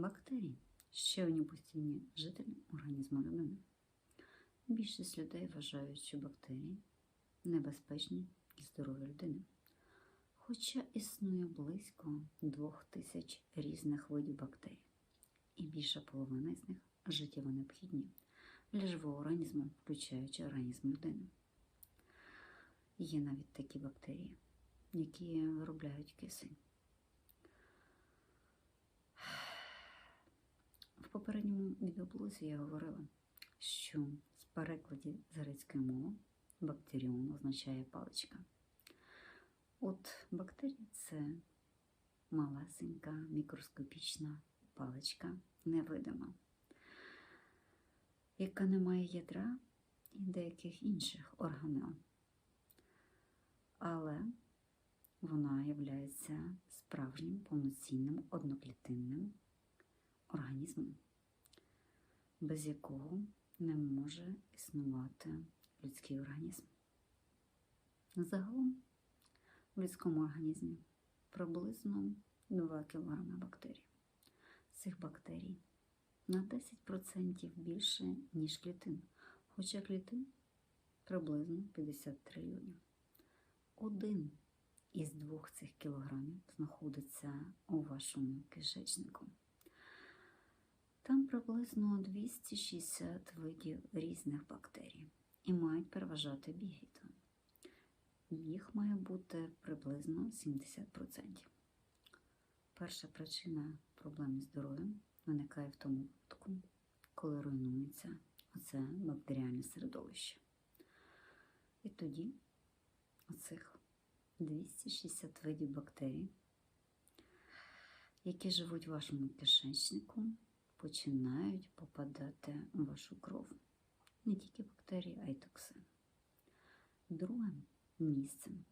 Бактерії ще одні постійні жителі організму людини. Більшість людей вважають, що бактерії небезпечні для здоров'я людини. Хоча існує близько двох тисяч різних видів бактерій, і більша половина з них життєво необхідні для живого організму, включаючи організм людини. Є навіть такі бактерії, які виробляють кисень. В попередньому відеоблозі я говорила, що з перекладі з грецької мови бактеріон означає паличка. От бактерія це малесенька мікроскопічна паличка, невидима, яка не має ядра і деяких інших органел. Але вона є справжнім повноцінним одноклітинним організмом, без якого не може існувати людський організм. Загалом в людському організмі приблизно 2 кг бактерій. Цих бактерій на 10% більше, ніж клітин, хоча клітин приблизно 50 трильйонів. Один із двох цих кілограмів знаходиться у вашому кишечнику. Там приблизно 260 видів різних бактерій і мають переважати бігіту. Їх має бути приблизно 70%. Перша причина проблем зі здоров'ям виникає в тому випадку, коли руйнується оце бактеріальне середовище. І тоді оцих 260 видів бактерій, які живуть в вашому кишечнику, починають попадати в вашу кров. Не тільки бактерії, а й токсини. Другим місцем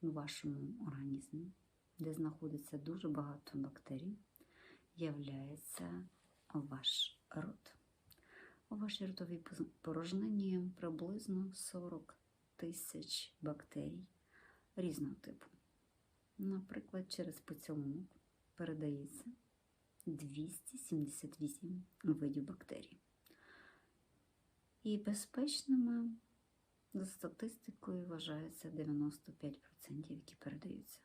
у вашому організмі, де знаходиться дуже багато бактерій, являється ваш рот. У вашій ротовій порожнині приблизно 40 тисяч бактерій різного типу. Наприклад, через поцілунок передається 278 видів бактерій. І безпечними за статистикою вважається 95%, які передаються,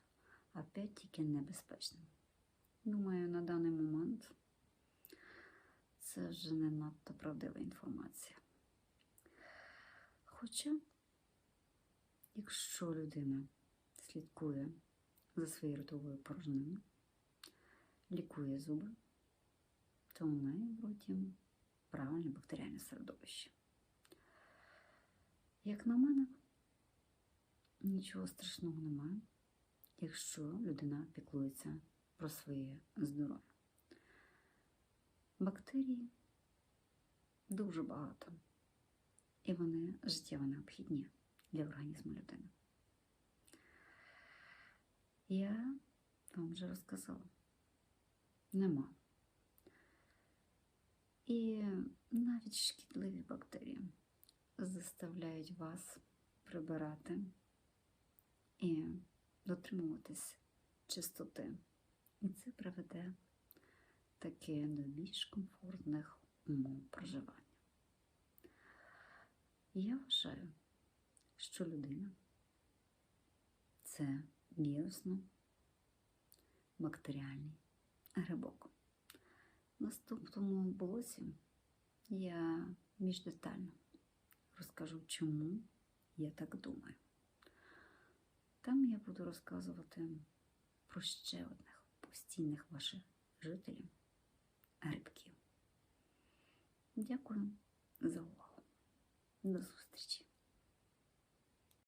а 5 тільки небезпечними. Думаю, на даний момент це вже не надто правдива інформація. Хоча, якщо людина слідкує за своєю ротовою порожниною, лікує зуби, то у неї в роті правильне бактеріальне середовище. Як на мене, нічого страшного немає, якщо людина піклується про своє здоров'я. Бактерій дуже багато, і вони життєво необхідні для організму людини. Я вам вже розказала, нема. І навіть шкідливі бактерії заставляють вас прибирати і дотримуватись чистоти. І це приведе таки до більш комфортних умов проживання. Я вважаю, що людина це вірусно бактеріальний грибок. Наступному блоці я більш детально розкажу, чому я так думаю. Там я буду розказувати про ще одних постійних ваших жителів грибків. Дякую за увагу. До зустрічі!